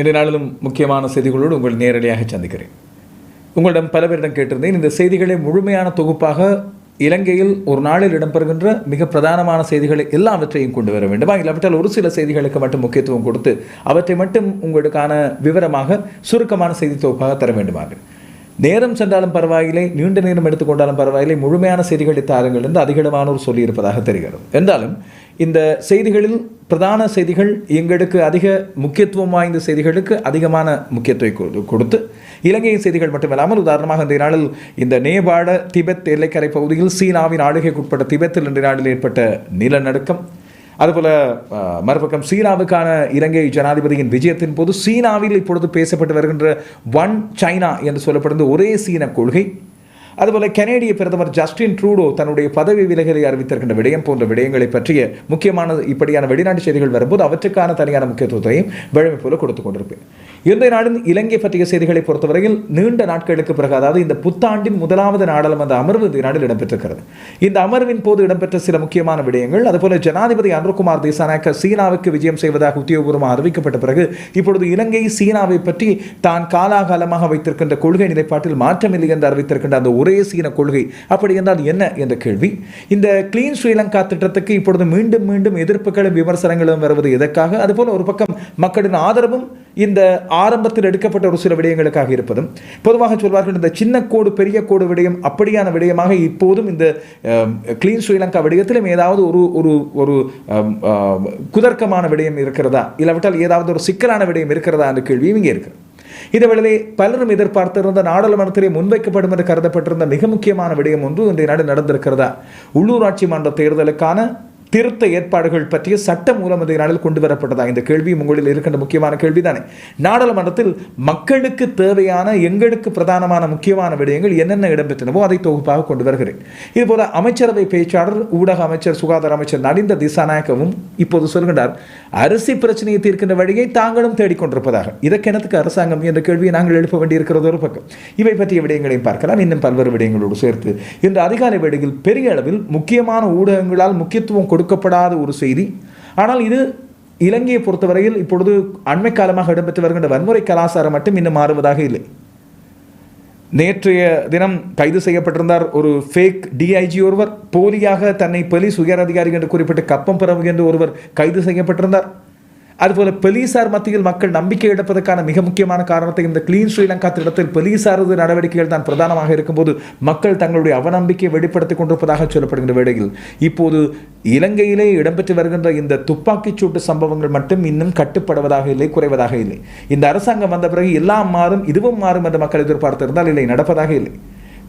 இன்றைய நாளிலும் முக்கியமான செய்திகளோடு உங்கள் நேரடியாக சந்திக்கிறேன். உங்களிடம் பல பேரிடம் கேட்டிருந்தேன் இந்த செய்திகளை முழுமையான தொகுப்பாக இலங்கையில் ஒரு நாளில் இடம்பெறுகின்ற மிக பிரதானமான செய்திகளை எல்லாவற்றையும் கொண்டு வர வேண்டுமா. இல்லாவிட்டால் ஒரு சில செய்திகளுக்கு மட்டும் முக்கியத்துவம் கொடுத்து அவற்றை மட்டும் உங்களுக்கான விவரமாக சுருக்கமான செய்தி தொகுப்பாக தர வேண்டுமாறு. நேரம் சென்றாலும் பரவாயில்லை நீண்ட நேரம் எடுத்துக்கொண்டாலும் பரவாயில்லை முழுமையான செய்திகளை தாருங்கள் என்று அதிகமானோர் சொல்லியிருப்பதாக தெரிகிறது. என்றாலும் இந்த செய்திகளில் பிரதான செய்திகள் எங்களுக்கு அதிக முக்கியத்துவம் வாய்ந்த செய்திகளுக்கு அதிகமான முக்கியத்துவம் கொடு- கொடுத்து இலங்கையின் செய்திகள் மட்டுமில்லாமல் உதாரணமாக இந்த நாளில் இந்த நேபாள திபெத் எல்லைக்கரை பகுதியில் சீனாவின் ஆளுகைக்குட்பட்ட திபெத்தில் இன்றைய நாளில் ஏற்பட்ட நிலநடுக்கம். அதுபோல மறுபக்கம் சீனாவுக்கான இலங்கை ஜனாதிபதியின் விஜயத்தின் போது சீனாவில் இப்பொழுது பேசப்பட்டு வருகின்ற ஒன் சைனா என்று சொல்லப்படுகிற ஒரே சீன கொள்கை. அதுபோல கனேடிய பிரதமர் ஜஸ்டின் ட்ரூடோ தன்னுடைய பதவி விலகலை அறிவித்திருக்கின்ற விடயம் போன்ற விடயங்களை பற்றிய முக்கியமான இப்படியான வெளிநாட்டு செய்திகள் வரும்போது அவற்றுக்கான தனியான முக்கியத்துவத்தையும் வழமை போல கொடுத்து கொண்டிருப்பேன். இந்த நாளின் இலங்கை பற்றிய செய்திகளை பொறுத்தவரையில் நீண்ட நாட்களுக்கு பிறகு அதாவது இந்த புத்தாண்டின் முதலாவது நாடாளுமன்ற அமர்வு இந்த நாளில் இடம்பெற்றிருக்கிறது. இந்த அமர்வின் போது இடம்பெற்ற சில முக்கியமான விடயங்கள் அதுபோல ஜனாதிபதி அனுர்குமார் திசாநாயக்க சீனாவுக்கு விஜயம் செய்வதாக உத்தியோகபூர்வமாக அறிவிக்கப்பட்ட பிறகு இப்பொழுது இலங்கை சீனாவை பற்றி தான் காலாகாலமாக வைத்திருக்கின்ற கொள்கை நிலைப்பாட்டில் மாற்றமில்லை என்று அறிவித்திருக்கின்ற அந்த ஒரே சீன கொள்கை அப்படி என்றால் என்ன என்ற கேள்வி. இந்த கிளீன் ஸ்ரீலங்கா திட்டத்துக்கு இப்பொழுது மீண்டும் மீண்டும் எதிர்ப்புகளும் விமர்சனங்களும் வருவது எதற்காக? அதுபோல ஒரு பக்கம் மக்களின் ஆதரவும் இந்த ஆரம்பத்தில் எடுக்கப்பட்ட ஒரு சில விடயங்களுக்காக இருப்பதும் பொதுவாக சொல்வார்கள் இந்த சின்ன கோடு பெரிய கோடு விடயம் அப்படியான விடயமாக இப்போதும் இந்த கிளீன் ஸ்ரீலங்கா விடயத்திலும் ஏதாவது ஒரு ஒரு ஒரு குதர்க்கமான விடயம் இருக்கிறதா? இல்லாவிட்டால் ஏதாவது ஒரு சிக்கலான விடயம் இருக்கிறதா என்ற கேள்வியும் இங்கே இருக்கிறது இந்த பலரும் எதிர்பார்த்திருந்த நாடாளுமன்றத்திலே முன்வைக்கப்படும் என்று கருதப்பட்டிருந்த மிக முக்கியமான விடயம் ஒன்று இன்றைய நாடு நடந்திருக்கிறதா? உள்ளூராட்சி மன்ற தேர்தலுக்கான திருத்த ஏற்பாடுகள் பற்றிய சட்ட மூலம் இந்த நாளில் கொண்டு வரப்பட்டதா? இந்த கேள்வி உங்களில் இருக்கின்ற முக்கியமான கேள்விதானே. நாடாளுமன்றத்தில் மக்களுக்கு தேவையான எங்களுக்கு பிரதானமான முக்கியமான விடயங்கள் என்னென்ன இடம்பெற்றனவோ அதை தொகுப்பாக கொண்டு வருகிறேன். இதுபோல அமைச்சரவை பேச்சாளர் ஊடக அமைச்சர் சுகாதார அமைச்சர் நலிந்த திசாநாயக்கவும் இப்போது சொல்கின்றார் அரிசி பிரச்சனையை தீர்க்கின்ற வழியை தாங்களும் தேடிக்கொண்டிருப்பதாக இதற்கெனத்துக்கு அரசாங்கம் என்ற கேள்வியை நாங்கள் எழுப்ப வேண்டியிருக்கிறது ஒரு பக்கம். இவை பற்றிய விடயங்களையும் பார்க்கலாம். இன்னும் பல்வேறு விடயங்களோடு சேர்த்து இன்று அதிகாலை வேளையில் பெரிய அளவில் முக்கியமான ஊடகங்களால் முக்கியத்துவம் கொடுக்கப்படாத ஒரு செய்தி. ஆனால் இது இலங்கையை பொறுத்தவரையில் இப்பொழுது அண்மை காலமாக இடம்பெற்று வருகின்ற வன்முறை கலாச்சாரம் மட்டும் இன்னும் மாறுவதாக இல்லை. நேற்றைய தினம் கைது செய்யப்பட்டிருந்தார் ஒரு ஃபேக் டிஐஜி ஒருவர். போலியாக தன்னை போலீஸ் உயர் அதிகாரி என்று குறிப்பிட்டு கப்பம் பரவு என்று ஒருவர் கைது செய்யப்பட்டிருந்தார். அதுபோல போலீசார் மத்தியில் மக்கள் நம்பிக்கை இழப்பதற்கான மிக முக்கியமான காரணத்தை இந்த கிளீன் ஸ்ரீலங்கா திட்டத்தில் போலீசாரது நடவடிக்கைகள் தான் பிரதானமாக இருக்கும்போது மக்கள் தங்களுடைய அவநம்பிக்கையை வெளிப்படுத்திக் கொண்டிருப்பதாக சொல்லப்படுகின்ற வேளையில். இப்போது இலங்கையிலே இடம்பெற்று வருகின்ற இந்த துப்பாக்கிச் சூட்டு சம்பவங்கள் மட்டும் இன்னும் கட்டுப்படுவதாக இல்லை குறைவதாக இல்லை. இந்த அரசாங்கம் வந்த பிறகு எல்லாம் மாறும் இதுவும் மாறும் என்று மக்கள் எதிர்பார்த்திருந்தால் இல்லை நடப்பதாக இல்லை.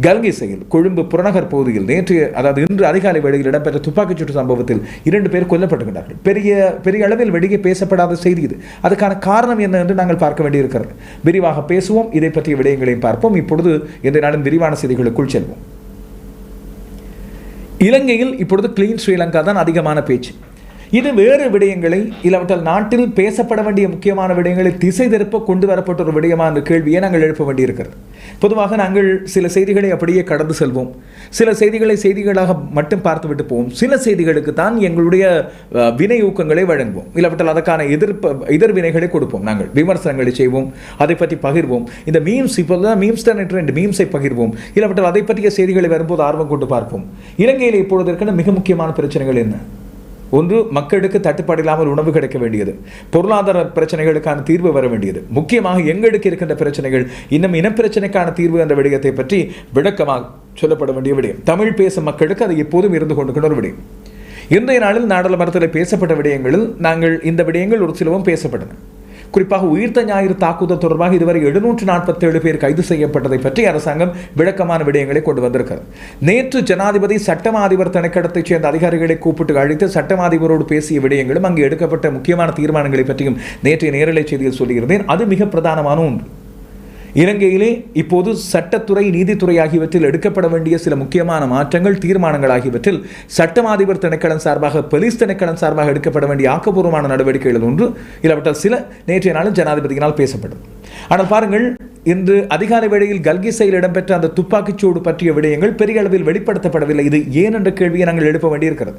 கல்கிசையில் கொழும்பு புறநகர் பகுதியில் நேற்று அதாவது இன்று அதிகாலை வேளையில் இடம்பெற்ற துப்பாக்கிச் சூட்டு சம்பவத்தில் இரண்டு பேர் கொல்லப்பட்டுகிறார்கள் பெரிய பெரிய அளவில் வெளியே பேசப்படாத செய்தி இது. அதுக்கான காரணம் என்ன என்று நாங்கள் பார்க்க வேண்டியிருக்கிறது. விரிவாக பேசுவோம். இதை பற்றிய விடயங்களையும் பார்ப்போம். இப்பொழுது இந்த நாளின் விரிவான செய்திகளுக்குள் செல்வோம். இலங்கையில் இப்பொழுது கிளீன் ஸ்ரீலங்கா தான் அதிகமான பேச்சு. இது வேறு விடயங்களை இல்லாவிட்டால் நாட்டில் பேசப்பட வேண்டிய முக்கியமான விடயங்களை திசை திருப்ப கொண்டு வரப்பட்ட ஒரு விடயமா அந்த கேள்வியை நாங்கள் எழுப்ப வேண்டியிருக்கிறது. பொதுவாக நாங்கள் சில செய்திகளை அப்படியே கடந்து செல்வோம். சில செய்திகளை செய்திகளாக மட்டும் பார்த்துவிட்டு போவோம். சில செய்திகளுக்கு தான் எங்களுடைய வினை ஊக்கங்களை வழங்குவோம். இல்லாவிட்டால் அதற்கான எதிர்ப்பு எதிர்வினைகளை கொடுப்போம் நாங்கள். விமர்சனங்களை செய்வோம். அதை பற்றி பகிர்வோம். இந்த மீம்ஸ் இப்போதான் மீம்ஸ் தான் ட்ரெண்ட் மீம்ஸை பகிர்வோம். இல்லாவிட்டால் அதை பற்றிய செய்திகளை வரும்போது ஆர்வம் கொண்டு பார்ப்போம். இலங்கையில் இப்பொழுது இருக்கின்ற மிக முக்கியமான பிரச்சனைகள் என்ன? ஒன்று மக்களுக்கு தட்டுப்பாடு இல்லாமல் உணவு கிடைக்க வேண்டியது. பொருளாதார பிரச்சனைகளுக்கான தீர்வு வர வேண்டியது. முக்கியமாக எங்களுக்கு இருக்கின்ற பிரச்சனைகள் இன்னும் இனப்பிரச்சனைக்கான தீர்வு என்ற விடயத்தை பற்றி விளக்கமாக சொல்லப்பட வேண்டிய விடயம். தமிழ் பேசும் மக்களுக்கு அது எப்போதும் இருந்து கொண்டு ஒரு விடயம். இன்றைய நாளில் நாடாளுமன்றத்தில் பேசப்பட்ட விடயங்களில் நாங்கள் இந்த விடயங்கள் ஒரு சிலவும் பேசப்பட்டன. குறிப்பாக உயிர்த்த ஞாயிறு தாக்குதல் தொடர்பாக இதுவரை எழுநூற்று நாற்பத்தேழு பேர் கைது செய்யப்பட்டதை பற்றி அரசாங்கம் விளக்கமான விடயங்களை கொண்டு வந்திருக்கிறது. நேற்று ஜனாதிபதி சட்டமா அதிபர் திணைக்களத்தைச் சேர்ந்த அதிகாரிகளை கூப்பிட்டு அழைத்து சட்டமா அதிபரோடு பேசிய விடயங்களும் அங்கு எடுக்கப்பட்ட முக்கியமான தீர்மானங்களை பற்றியும் நேற்றைய நேரலை செய்தியில் சொல்லியிருந்தேன். அது மிக பிரதானமான ஒன்று. இலங்கையிலே இப்போது சட்டத்துறை நீதித்துறை ஆகியவற்றில் எடுக்கப்பட வேண்டிய சில முக்கியமான மாற்றங்கள் தீர்மானங்கள் ஆகியவற்றில் சட்டமாதிபர் திணைக்களம் சார்பாக போலீஸ் திணைக்களம் சார்பாக எடுக்கப்பட வேண்டிய ஆக்கப்பூர்வமான நடவடிக்கைகள் ஒன்று இல்லாவிட்டால் சில நேற்றைய நாளும் ஜனாதிபதியினால் பேசப்படும் ஆனால் பாருங்கள் இன்று அதிகாலை வேளையில் கல்கிசையில் இடம்பெற்ற அந்த துப்பாக்கிச்சூடு பற்றிய விடயங்கள் பெரிய அளவில் வெளிப்படுத்தப்படவில்லை. இது ஏன் என்ற கேள்வியை நாங்கள் எழுப்ப வேண்டியிருக்கிறது.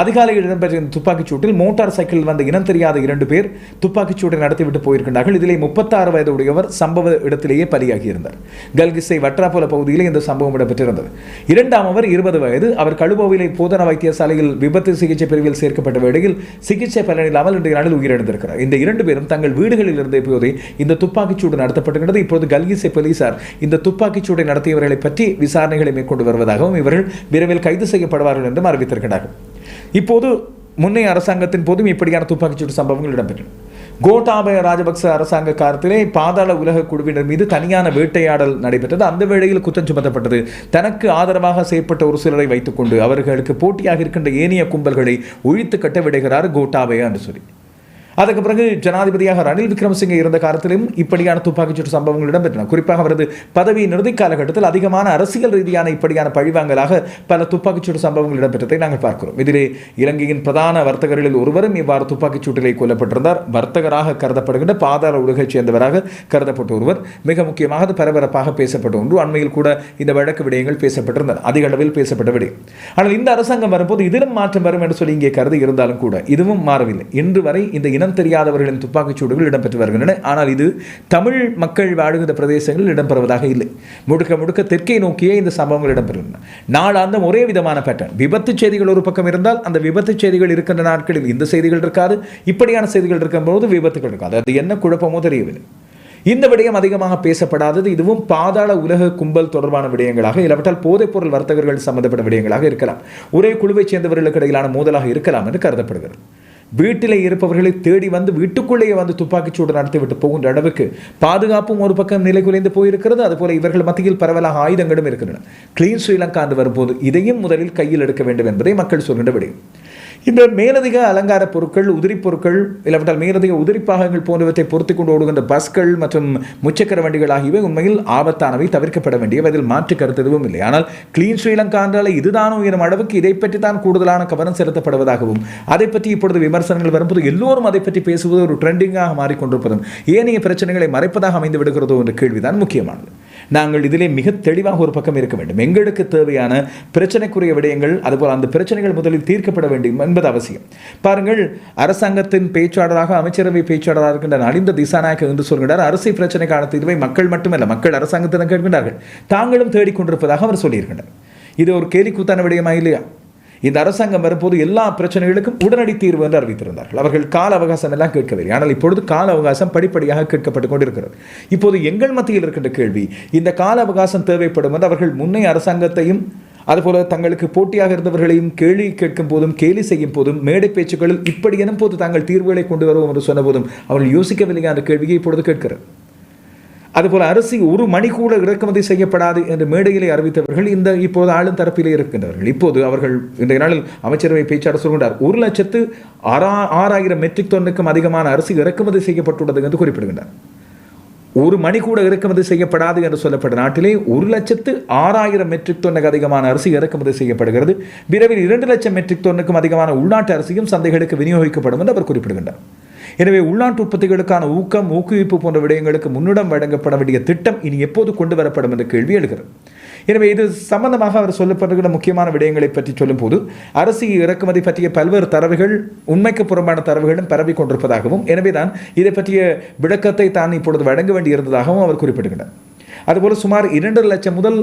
அதிகாலையில் இடம்பெற்ற இந்த துப்பாக்கிச்சூட்டில் மோட்டார் சைக்கிளில் வந்த இனம் தெரியாத இரண்டு பேர் துப்பாக்கிச்சூட்டை நடத்திவிட்டு போயிருக்கின்றார்கள். இதிலே முப்பத்தாறு வயது உடையவர் சம்பவ இடத்திலேயே பலியாகியிருந்தார். கல்கிசை வற்றாப்புல பகுதியில் இந்த சம்பவம் இடம்பெற்றிருந்தது. இரண்டாம் அவர் இருபது வயது. அவர் கழுபோவிலை போதனா வைத்தியசாலையில் விபத்து சிகிச்சை பிரிவில் சேர்க்கப்பட்ட வேளையில் சிகிச்சை பலனில்லாமல் இன்றைய நாளில் உயிரிழந்திருக்கிறார். இந்த இரண்டு பேரும் தங்கள் வீடுகளில் இருந்த போதே இந்த துப்பாக்கிச்சூடு நடத்தப்பட்டுகிறது இப்போது கல்கிசை போலீசார் இந்த துப்பாக்கிச்சூடை நடத்தியவர்களை பற்றி விசாரணைகளை மேற்கொண்டு வருவதாகவும் இவர்கள் விரைவில் கைது செய்யப்படுவார்கள் என்றும் அறிவித்திருக்கிறார்கள். இப்போது முன்னைய அரசாங்கத்தின் போதும் இப்படியான துப்பாக்கிச்சூடு சம்பவங்கள் இடம்பெற்றன. கோட்டாபய ராஜபக்ச அரசாங்க காலத்திலே பாதாள உலக குழுவினர் மீது தனியான வேட்டையாடல் நடைபெற்றது. அந்த வேளையில் குற்றம் சுமத்தப்பட்டது. தனக்கு ஆதரவாக செயற்பட்ட ஒரு சிலரை வைத்துக்கொண்டு அவர்களுக்கு போட்டியாக இருக்கின்ற ஏனைய கும்பல்களை ஒழித்து கட்ட விடுகிறார் கோட்டாபய என்று சொல்லி அதுக்கு பிறகு ஜனாதிபதியாக ரணில் விக்ரமசிங்கே இருந்த காலத்திலும் இப்படியான துப்பாக்கிச்சூடு சம்பவங்கள் இடம்பெற்றன. குறிப்பாக அவரது பதவி இறுதி காலகட்டத்தில் அதிகமான அரசியல் ரீதியான இப்படியான பழிவாங்கலாக பல துப்பாக்கிச்சூடு சம்பவங்கள் இடம்பெற்றதை நாங்கள் பார்க்கிறோம். இதிலே இலங்கையின் பிரதான வர்த்தகர்களில் ஒருவரும் இவ்வாறு துப்பாக்கிச்சூட்டிலே கொல்லப்பட்டிருந்தார். வர்த்தகராக கருதப்படுகின்ற பாதாள உலகைச் சேர்ந்தவராக கருதப்பட்ட ஒருவர் மிக முக்கியமாக அது பரபரப்பாக பேசப்பட்ட ஒன்று. அண்மையில் கூட இந்த வழக்கு விடயங்கள் பேசப்பட்டிருந்தன. அதிக அளவில் பேசப்பட்ட விடயம். ஆனால் இந்த அரசாங்கம் வரும்போது இதிலும் மாற்றம் வரும் என்று சொல்லி இங்கே கருதி இருந்தாலும் கூட இதுவும் மாறவில்லை. இன்று வரை இந்த இனம் தெரியாதவர்களின் துப்பாக்கிச் சூடுகள் இடம்பெற்று வருகின்றன. ஆனால் இது தமிழ் மக்கள் வாழுகின்ற பிரதேசங்களில் இடம்பெறுவதாக இல்லை. முழுக்க முழுக்க தெற்கை நோக்கியே இந்த சம்பவங்கள் இடம்பெறுகின்றன. நாளாந்தம் ஒரே விதமான பேட்டர்ன் விபத்து செய்திகள் ஒரு பக்கம் இருந்தால் அந்த விபத்து செய்திகள் இருக்கின்ற நாட்களில் இந்த செய்திகள் இருக்காது. இப்படியான செய்திகள் இருக்கும்போது விபத்துகள் இருக்காது. அது என்ன குழப்பமோ தெரியவில்லை. இந்த விடயம் அதிகமாக பேசப்படாதது இதுவும் பாதாள உலக கும்பல் தொடர்பான விடயங்களாக இல்லாவிட்டால் போதைப்பொருள் வர்த்தகர்கள் சம்பந்தப்பட்ட விடயங்களாக இருக்கலாம். ஒரே குழுவைச் சேர்ந்தவர்களுக்கு இடையிலான மோதலாக இருக்கலாம் என்று கருதப்படுகிறது. வீட்டிலே இருப்பவர்களை தேடி வந்து வீட்டுக்குள்ளேயே வந்து துப்பாக்கிச்சூடு நடத்திவிட்டு போகின்ற அளவுக்கு பாதுகாப்பும் ஒரு பக்கம் நிலை குலைந்து போயிருக்கிறது. அதுபோல இவர்கள் மத்தியில் பரவலாக ஆயுதங்களும் இருக்கின்றன. கிளீன் ஸ்ரீலங்கா என்று வரும்போது இதையும் முதலில் கையில் எடுக்க வேண்டும் என்பதை மக்கள் சொல்கின்ற விடையும். இந்த மேலதிக அலங்கார பொருட்கள் உதிரி பொருட்கள் இல்லாவிட்டால் மேலதிக உதிரி பாகங்கள் போன்றவற்றை பொறுத்து கொண்டு ஓடுகின்ற பஸ்கள் மற்றும் முச்சக்கர வண்டிகள் ஆகியவை உண்மையில் ஆபத்தானவை தவிர்க்கப்பட வேண்டியவை. அதில் மாற்று கருத்து எதுவும் இல்லை. ஆனால் கிளீன் ஸ்ரீலங்கா என்றால் இதுதான் உயரும். அளவுக்கு இதை பற்றி தான் கூடுதலான கவனம் செலுத்தப்படுவதாகவும் அதை பற்றி இப்பொழுது விமர்சனங்கள் வரும்போது எல்லோரும் அதை பற்றி பேசுவது ஒரு ட்ரெண்டிங்காக மாறிக்கொண்டிருப்பதும் ஏனைய பிரச்சனைகளை மறைப்பதாக அமைந்து விடுகிறதோ என்ற கேள்விதான் முக்கியமானது. நாங்கள் இதிலே மிக தெளிவாக ஒரு பக்கம் இருக்க வேண்டும். எங்களுக்கு தேவையான பிரச்சனைக்குரிய விடயங்கள் அதுபோல் அந்த பிரச்சனைகள் முதலில் தீர்க்கப்பட வேண்டும் என்பது அவசியம். பாருங்கள் அரசாங்கத்தின் பேச்சாளராக அமைச்சரவை பேச்சாளராக இருக்கின்ற நலிந்த திசாநாயக்க என்று சொல்கிறார். அரசு பிரச்சனைக்கான தீர்வை மக்கள் மட்டுமல்ல மக்கள் அரசாங்கத்திடம் கேட்கின்றார்கள். தாங்களும் தேடிக்கொண்டிருப்பதாக அவர் சொல்லியிருக்கின்றனர் இது ஒரு கேலிக்கூத்தான விடயமா இல்லையா? இந்த அரசாங்கம் வரும்போது எல்லா பிரச்சனைகளுக்கும் உடனடி தீர்வு என்று அறிவித்திருந்தார்கள். அவர்கள் கால அவகாசம் எல்லாம் கேட்கவில்லை. ஆனால் இப்பொழுது கால அவகாசம் படிப்படியாக கேட்கப்பட்டு கொண்டிருக்கிறது. இப்போது எங்கள் மத்தியில் இருக்கின்ற கேள்வி இந்த கால அவகாசம் தேவைப்படும் என்று அவர்கள் முன்னைய அரசாங்கத்தையும் அதுபோல தங்களுக்கு போட்டியாக இருந்தவர்களையும் கேள்வி கேட்கும் போதும் கேலி செய்யும் போதும் மேடை பேச்சுக்களில் இப்படி எனும் போது தாங்கள் தீர்வுகளை கொண்டு வருவோம் என்று சொன்ன போதும் அவர்கள் யோசிக்கவில்லை அந்த கேள்வியை இப்பொழுது கேட்கிறது அதுபோல் அரிசி ஒரு மணி கூட இறக்குமதி செய்யப்படாது என்று மேடையிலே அறிவித்தவர்கள் இந்த இப்போது ஆளும் தரப்பிலே இருக்கின்றவர்கள். இப்போது அவர்கள் இன்றைய நாளில் அமைச்சரவை பேச்சாளர் சொல்கின்றார் ஒரு லட்சத்து ஆறா ஆறாயிரம் மெட்ரிக் டன்னுக்கும் அதிகமான அரிசி இறக்குமதி செய்யப்பட்டுள்ளது என்று குறிப்பிடுகின்றார். ஒரு மணி கூட இறக்குமதி செய்யப்படாது என்று சொல்லப்பட்ட நாட்டிலே ஒரு லட்சத்து ஆறாயிரம் மெட்ரிக் டன்னுக்கு அதிகமான அரிசி இறக்குமதி செய்யப்படுகிறது. விரைவில் இரண்டு லட்சம் மெட்ரிக் டன்னுக்கும் அதிகமான உள்நாட்டு அரிசியும் சந்தைகளுக்கு விநியோகிக்கப்படும் என்று அவர் குறிப்பிடுகின்றார். எனவே உள்நாட்டு உற்பத்திகளுக்கான ஊக்கம் ஊக்குவிப்பு போன்ற விடயங்களுக்கு முன்னிடம் வழங்கப்பட வேண்டிய திட்டம் இனி எப்போது கொண்டு வரப்படும் என்ற கேள்வி எழுகிறது. எனவே இது சம்பந்தமாக அவர் சொல்லப்படுகிற முக்கியமான விடயங்களை பற்றி சொல்லும்போது அரசு இறக்குமதி பற்றிய பல்வேறு தரவுகள் உண்மைக்கு புறம்பான தரவுகளும் பரவி கொண்டிருப்பதாகவும் எனவேதான் இதை பற்றிய விளக்கத்தை தான் இப்பொழுது வழங்க வேண்டியிருந்ததாகவும் அவர் குறிப்பிடுகிறார் அதுபோல் சுமார் இரண்டு லட்சம் முதல்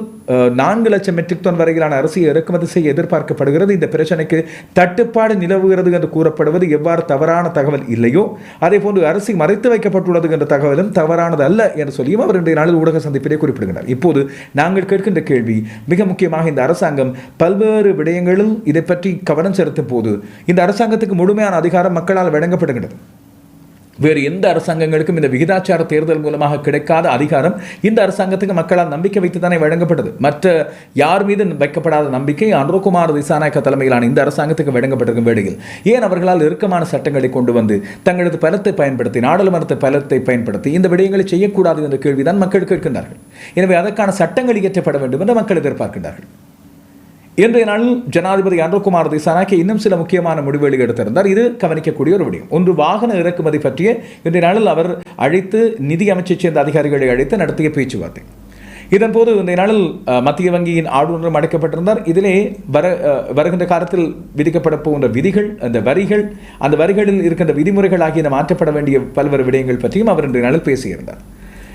நான்கு லட்சம் மெட்ரிக் டன் வரையிலான அரிசியை இறக்குமதி செய்ய எதிர்பார்க்கப்படுகிறது. இந்த பிரச்சனைக்கு தட்டுப்பாடு நிலவுகிறது என்று கூறப்படுவது எவ்வாறு தவறான தகவல் இல்லையோ அதே போன்று அரிசி மறைத்து வைக்கப்பட்டுள்ளது என்ற தகவலும் தவறானது அல்ல என்று சொல்லியும் அவர் இன்றைய நாளில் ஊடக சந்திப்பிலே குறிப்பிடுகிறார் இப்போது நாங்கள் கேட்கின்ற கேள்வி மிக முக்கியமாக இந்த அரசாங்கம் பல்வேறு விடயங்களில் இதை பற்றி கவனம் செலுத்தும் போது இந்த அரசாங்கத்துக்கு முழுமையான அதிகாரம் மக்களால் வழங்கப்படுகிறது வேறு எந்த அரசாங்கங்களுக்கும் இந்த விகிதாச்சார தேர்தல் மூலமாக கிடைக்காத அதிகாரம் இந்த அரசாங்கத்துக்கு மக்களால் நம்பிக்கை வைத்து தானே வழங்கப்பட்டது. மற்ற யார் மீது வைக்கப்படாத நம்பிக்கை அனுரகுமார் திசாநாயக்க தலைமையிலான இந்த அரசாங்கத்துக்கு வழங்கப்பட்டிருக்கும் வேளையில். ஏன் அவர்களால் இறுக்கமான சட்டங்களை கொண்டு வந்து தங்களது பலத்தை பயன்படுத்தி நாடாளுமன்றத்தை பலத்தை பயன்படுத்தி இந்த விடயங்களை செய்யக்கூடாது என்ற கேள்விதான் மக்கள் கேட்கின்றார்கள். எனவே அதற்கான சட்டங்கள் இயற்றப்பட வேண்டும் என்று மக்கள் எதிர்பார்க்கின்றார்கள். இன்றைய நாளில் ஜனாதிபதி அனுகுமார் திசானாக்கி இன்னும் சில முக்கியமான முடிவுகளை எடுத்திருந்தார். இது கவனிக்கக்கூடிய ஒரு விடயம். ஒன்று வாகன இறக்குமதி பற்றிய இன்றைய நாளில் அவர் அழைத்து நிதி அமைச்சைச் சேர்ந்த அதிகாரிகளை அழைத்து நடத்திய பேச்சுவார்த்தை. இதன்போது இந்த நாளில் மத்திய வங்கியின் ஆளுநரும் அடைக்கப்பட்டிருந்தார். இதிலே வர வருகின்ற காலத்தில் விதிக்கப்பட போகின்ற விதிகள் அந்த வரிகள் அந்த வரிகளில் இருக்கின்ற விதிமுறைகள் ஆகியன மாற்றப்பட வேண்டிய பல்வேறு விடயங்கள் பற்றியும் அவர் இன்றைய நாளில் பேசியிருந்தார்.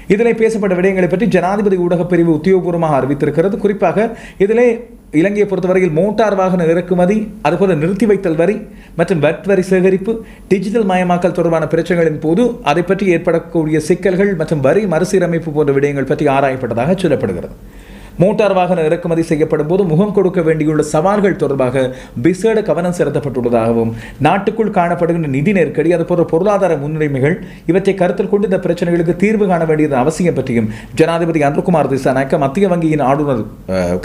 இதிலே பேசப்பட்ட விடயங்களை பற்றி ஜனாதிபதி ஊடகப் பிரிவு உத்தியோகபூர்வமாக அறிவித்திருக்கிறது. குறிப்பாக இதிலே இலங்கையை பொறுத்தவரையில் மோட்டார் வாகன இறக்குமதி அதுபோல நிறுத்தி வைத்தல் வரி மற்றும் வட் வரி சேகரிப்பு டிஜிட்டல் மயமாக்கல் தொடர்பான பிரச்சனைகளின் போது அதை பற்றி ஏற்படக்கூடிய சிக்கல்கள் மற்றும் வரி மறுசீரமைப்பு போன்ற விடயங்கள் பற்றி ஆராயப்பட்டதாக சொல்லப்படுகிறது. மோட்டார் வாகன இறக்குமதி செய்யப்படும் போது முகம் கொடுக்க வேண்டியுள்ள சவால்கள் தொடர்பாக விசேட கவனம் செலுத்தப்பட்டுள்ளதாகவும் நாட்டுக்குள் காணப்படுகின்ற நிதி நெருக்கடி அதுபோன்ற பொருளாதார முன்னுரிமைகள் இவற்றை கருத்தில் கொண்டு இந்த பிரச்சனைகளுக்கு தீர்வு காண வேண்டியது அவசியம் பற்றியும் ஜனாதிபதி அன்புகுமார் திசாநாயக்க மத்திய வங்கியின் ஆளுநர்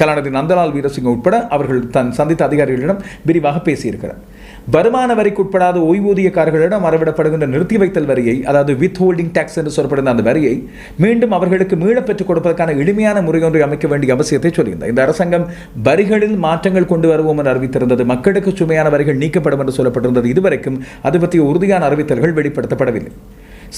கலாநிதி நந்தலால் வீரசிங்க உட்பட அவர்கள் தன் சந்தித்த அதிகாரிகளிடம் விரிவாக பேசியிருக்கிறார். வருமான வரிக்கு உட்படாத ஓய்வூதியக்காரர்களிடம் மறைவிடப்படுகின்ற நிறுத்தி வைத்தல் வரியை அதாவது வித் ஹோல்டிங் டாக்ஸ் என்று சொல்லப்படுகிற அந்த வரியை மீண்டும் அவர்களுக்கு மீளப்பெற்றுக் கொடுப்பதற்கான எளிமையான முறை ஒன்றை அமைக்க வேண்டிய அவசியத்தை சொல்லியிருந்தார். இந்த அரசாங்கம் வரிகளில் மாற்றங்கள் கொண்டு வருவோம் என அறிவித்திருந்தது. மக்களுக்கு சுமையான வரிகள் நீக்கப்படும் என்று சொல்லப்பட்டிருந்தது. இதுவரைக்கும் அது பற்றிய உறுதியான அறிவித்தல்கள் வெளிப்படுத்தப்படவில்லை.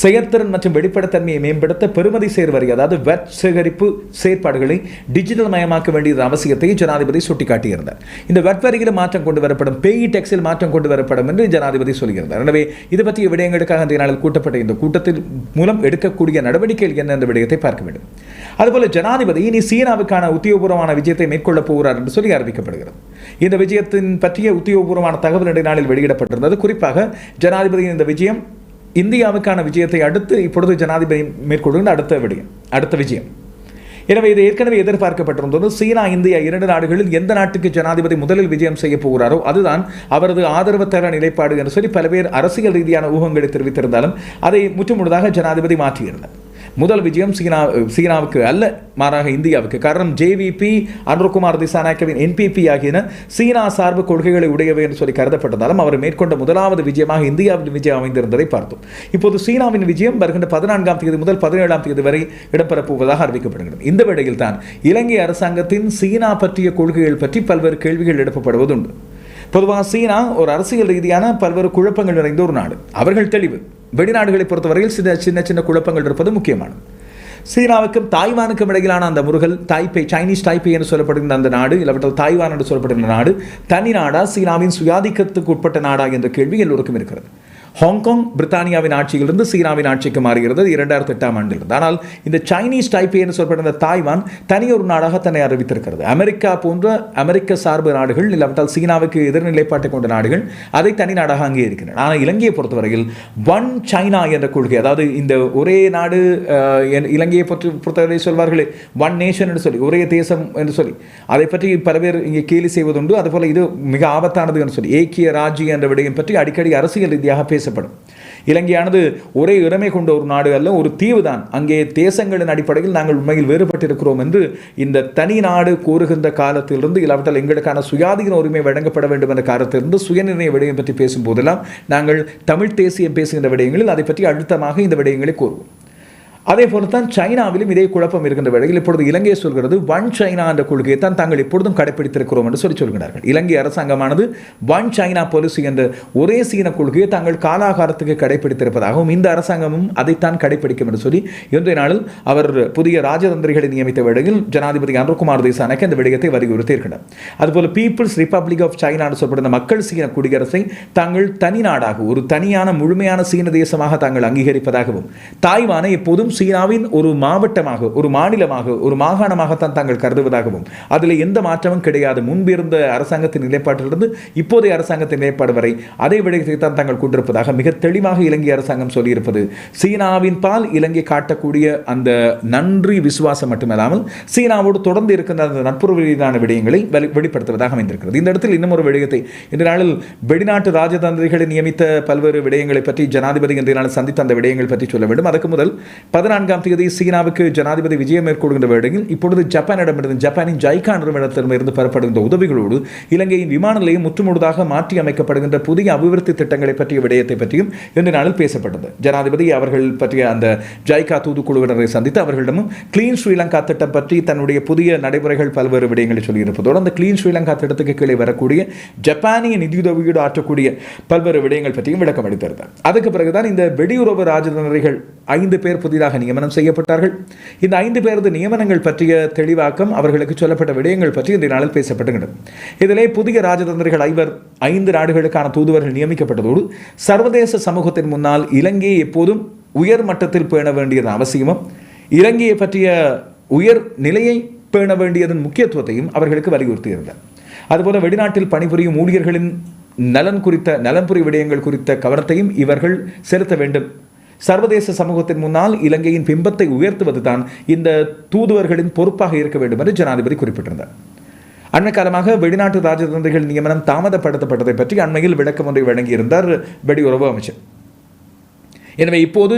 செயற்திறன் மற்றும் வெளிப்படைத்தன்மையை மேம்படுத்த பெறுமதி சேர்வரி அதாவது வெட் சேகரிப்பு செயற்பாடுகளை டிஜிட்டல் மயமாக்க வேண்டியது அவசியத்தை ஜனாதிபதி சுட்டிக்காட்டியிருந்தார். இந்த வெட் வரியில் மாற்றம் கொண்டு வரப்படும் பேயி டெக்ஸில் மாற்றம் கொண்டு வரப்படும் என்று ஜனாதிபதி சொல்லியிருந்தார். எனவே இது பற்றிய விடயங்களுக்காக இந்த நாளில் கூட்டப்பட்ட இந்த கூட்டத்தில் மூலம் எடுக்கக்கூடிய நடவடிக்கைகள் என்ன என்ற விடயத்தை பார்க்க வேண்டும். அதுபோல ஜனாதிபதி இனி சீனாவுக்கான உத்தியோகபூர்வமான விஜயத்தை மேற்கொள்ளப் போகிறார் என்று சொல்லி அறிவிக்கப்படுகிறது. இந்த விஜயத்தின் பற்றிய உத்தியோகபூர்வமான தகவல் இன்றைய நாளில் வெளியிடப்பட்டிருந்தது. குறிப்பாக ஜனாதிபதியின் இந்த விஜயம் இந்தியாவுக்கான விஜயத்தை அடுத்து இப்பொழுது ஜனாதிபதி மேற்கொள்கின்ற அடுத்த விடயம் அடுத்த விஜயம். எனவே இது ஏற்கனவே எதிர்பார்க்கப்பட்டிருந்தது. சீனா இந்தியா இரண்டு நாடுகளில் எந்த நாட்டுக்கு ஜனாதிபதி முதலில் விஜயம் செய்ய போகிறாரோ அதுதான் அவரது ஆதரவு தர நிலைப்பாடு என்று சொல்லி பல்வேறு அரசியல் ரீதியான ஊகங்களை தெரிவித்திருந்தாலும் அதை முற்றுமுழுதாக ஜனாதிபதி மாற்றியிருந்தார். முதல் விஜயம் சீனா சீனாவுக்கு அல்ல மாறாக இந்தியாவுக்கு. காரணம் ஜேவிபி அனுர்குமார் திசாநாயக்கவின் என்பிபி ஆகியன சீனா சார்பு கொள்கைகளை உடையவை என்று சொல்லி கருதப்பட்டதாலும் அவர் மேற்கொண்ட முதலாவது விஜயமாக இந்தியாவின் விஜயம் அமைந்திருந்ததை பார்த்தோம். இப்போது சீனாவின் விஜயம் வருகின்ற பதினான்காம் தேதி முதல் பதினேழாம் தேதி வரை இடம்பெறப்போவதாக அறிவிக்கப்படுகிறது. இந்த வேளையில் தான் இலங்கை அரசாங்கத்தின் சீனா பற்றிய கொள்கைகள் பற்றி பல்வேறு கேள்விகள் எழுப்பப்படுவதுண்டு. பொதுவாக சீனா ஒரு அரசியல் ரீதியான பல்வேறு குழப்பங்கள் நிறைந்த ஒரு நாடு. அவர்கள் தெளிவு. வெளிநாடுகளை பொறுத்தவரையில் சின்ன சின்ன சின்ன குழப்பங்கள் இருப்பது முக்கியமானது. சீனாவுக்கும் தாய்வானுக்கும் இடையிலான அந்த முருகல் தாய்பே சைனீஸ் தாய்பே என்று சொல்லப்படுகின்ற அந்த நாடு இல்லாவிட்டால் தாய்வான் என்று சொல்லப்படுகின்ற நாடு தனி நாடா சீனாவின் சுயாதிக்கத்துக்கு உட்பட்ட நாடா என்ற கேள்வி எல்லோருக்கும் இருக்கிறது. ஹாங்காங் பிரித்தானியாவின் ஆட்சியிலிருந்து சீனாவின் ஆட்சிக்கு மாறுகிறது இரண்டாயிரத்தி எட்டாம் ஆண்டிலிருந்து. ஆனால் இந்த சைனீஸ் டைப்பே என்று சொல்லப்பட்ட தாய்வான் தனியொரு நாடாக தன்னை அறிவித்திருக்கிறது. அமெரிக்கா போன்ற அமெரிக்க சார்பு நாடுகள் இல்லாவிட்டால் சீனாவுக்கு எதிர்நிலைப்பாட்டை கொண்ட நாடுகள் அதை தனி நாடாக அங்கே இருக்கின்றன. ஆனால் இலங்கையை பொறுத்தவரையில் ஒன் சைனா என்ற கொள்கை அதாவது இந்த ஒரே நாடு என்- இலங்கையை பற்றி பொறுத்தவரை சொல்வார்களே ஒன் நேஷன் என்று சொல்லி ஒரே தேசம் என்று சொல்லி அதை பற்றி பல பேர் இங்கே கேலி செய்வதுண்டு. அதுபோல இது மிக ஆபத்தானது என்று சொல்லி ஏக்கிய ராஜ்ய என்ற விடயம் பற்றி அடிக்கடி அரசியல் ரீதியாக பேசப்படும். இலங்கையானது ஒரே இறமை கொண்ட ஒரு நாடு அல்ல ஒரு தீவு தான் அங்கே தேசங்களின் அடிப்படையில் நாங்கள் உண்மையில் வேறுபட்டிருக்கிறோம் என்று இந்த தனி நாடு கூறுகின்ற காலத்திலிருந்து இல்லாவிட்டால் எங்களுக்கான சுயாதீன உரிமை வழங்கப்பட வேண்டும் என்ற காலத்திலிருந்து சுயநிர்ணய விடயம் பற்றி பேசும்போதெல்லாம் நாங்கள் தமிழ் தேசியம் பேசுகின்ற விடயங்களில் அதை பற்றி அழுத்தமாக இந்த விடயங்களை கூறுவோம். அதே போல தான் சைனாவிலும் இதே குழப்பம் இருக்கின்ற வேளையில் இப்பொழுது இலங்கை சொல்கிறது ஒன் சைனா என்ற கொள்கையை தான் தாங்கள் எப்பொழுதும் கடைப்பிடித்திருக்கிறோம் என்று சொல்லி சொல்கிறார்கள். இலங்கை அரசாங்கமானது ஒன் சைனா பாலிசி என்ற ஒரே சீன கொள்கையை தாங்கள் காலாகாலத்துக்கு கடைப்பிடித்திருப்பதாகவும் இந்த அரசாங்கமும் அதைத்தான் கடைபிடிக்கும் என்று சொல்லி இன்றைய நாளில் அவர் புதிய ராஜதந்திரிகளை நியமித்த வேளையில் ஜனாதிபதி அனுகுமார் தேசானக்கு அந்த விடயத்தை வலியுறுத்தி அதுபோல பீப்புள்ஸ் ரிப்பப்ளிக் ஆஃப் சைனா சொல்லப்படுற மக்கள் சீன குடியரசை தாங்கள் தனி நாடாக ஒரு தனியான முழுமையான சீன தேசமாக தாங்கள் அங்கீகரிப்பதாகவும் தாய்வானை எப்போதும் சீனாவின் ஒரு மாவட்டமாக ஒரு மாநிலமாக ஒரு மாகாணமாகத்தான் தாங்கள் கருதுவதாகவும் அதில் எந்த மாற்றமும் கிடையாது. முன்பிருந்த அரசாங்கத்தின் நிலைப்பாட்டிலிருந்து இப்போதைய அரசாங்கத்தின் நிலைப்பாடு வரை அதே விடயத்தை தான் தாங்கள் கொண்டிருப்பதாக மிக தெளிவாக இலங்கை அரசாங்கம் சொல்லியிருப்பது. சீனாவின் பால் இலங்கை காட்டக்கூடிய அந்த நன்றி விசுவாசம் மட்டுமல்லாமல் சீனாவோடு தொடர்ந்து இருக்கின்ற அந்த நட்புறவு ரீதியான விடயங்களை வெளி- வெளிப்படுத்துவதாக அமைந்திருக்கிறது. இந்த இடத்தில் இன்னும் ஒரு விடயத்தை இந்த நாளில் வெளிநாட்டு ராஜதந்திரிகளை நியமித்த பல்வேறு விடயங்களை பற்றி ஜனாதிபதி இன்றைய நாள் சந்தித்த அந்த விடயங்கள் பற்றி சொல்ல வேண்டும். அதுக்கு முதல் பதினான்காம் தேதி சீனாவுக்கு ஜனாதிபதி விஜயம் மேற்கொள்கின்ற வேளையில் இப்பொழுது ஜப்பானிடமிருந்து ஜப்பானின் ஜைகா நிறுவனத்திடமிருந்து பெறப்படுகின்ற உதவிகளோடு இலங்கையின் விமான நிலையம் முற்றுமுழுதாக மாற்றி அமைக்கப்படுகின்ற புதிய அபிவிருத்தி திட்டங்களை பற்றிய விடயத்தை பற்றியும் இன்று நாளில் பேசப்பட்டது. ஜனாதிபதி அவர்கள் பற்றிய அந்த ஜைகா தூதுக்குழுவினரை சந்தித்து அவர்களிடமும் கிளீன் ஸ்ரீலங்கா திட்டம் பற்றி தன்னுடைய புதிய நடைமுறைகள் பல்வேறு விடயங்களை சொல்லியிருப்பதோடு அந்த கிளீன் ஸ்ரீலங்கா திட்டத்துக்கு கீழே வரக்கூடிய ஜப்பானிய நிதியுதவியோடு ஆற்றக்கூடிய பல்வேறு விடயங்கள் பற்றியும் விளக்கம் அளித்திருந்தார் அதுக்கு பிறகுதான் இந்த வெடியுறவு ராஜதந்திரிகள் ஐந்து பேர் புதிதாக நியமனம் செய்யப்பட்டார்கள். இந்த ஐந்து பேரது நியமனங்கள் பற்றிய தெளிவாக்கம் அவர்களுக்கு சொல்லப்பட்ட விடயங்கள் பற்றி இந்த நாளில் பேசப்பட்டுகிறது இதிலே புதிய ராஜதந்திரிகள் ஐவர் ஐந்து நாடுகளுக்கான தூதுவர்கள் நியமிக்கப்பட்டதோடு சர்வதேச சமூகத்தின் முன்னால் இலங்கையை எப்போதும் உயர் மட்டத்தில் பேண வேண்டியது அவசியமும் இலங்கையை பற்றிய உயர் நிலையை பேண வேண்டியதன் முக்கியத்துவத்தையும் அவர்களுக்கு வலியுறுத்தியிருந்தார். அதுபோல வெளிநாட்டில் பணிபுரியும் ஊழியர்களின் நலன் குறித்த நலன்புரி விடயங்கள் குறித்த கவனத்தையும் இவர்கள் செலுத்த வேண்டும் சர்வதேச சமூகத்தின் முன்னால் இலங்கையின் பிம்பத்தை உயர்த்துவதுதான் இந்த தூதுவர்களின் பொறுப்பாக இருக்க வேண்டும் என்று ஜனாதிபதி குறிப்பிட்டிருந்தார். அண்மை காலமாக வெளிநாட்டு ராஜதந்திரிகள் நியமனம் தாமதப்படுத்தப்பட்டதை பற்றி அண்மையில் விளக்கம் ஒன்றை வழங்கியிருந்தார் வெளியுறவு அமைச்சர். எனவே இப்போது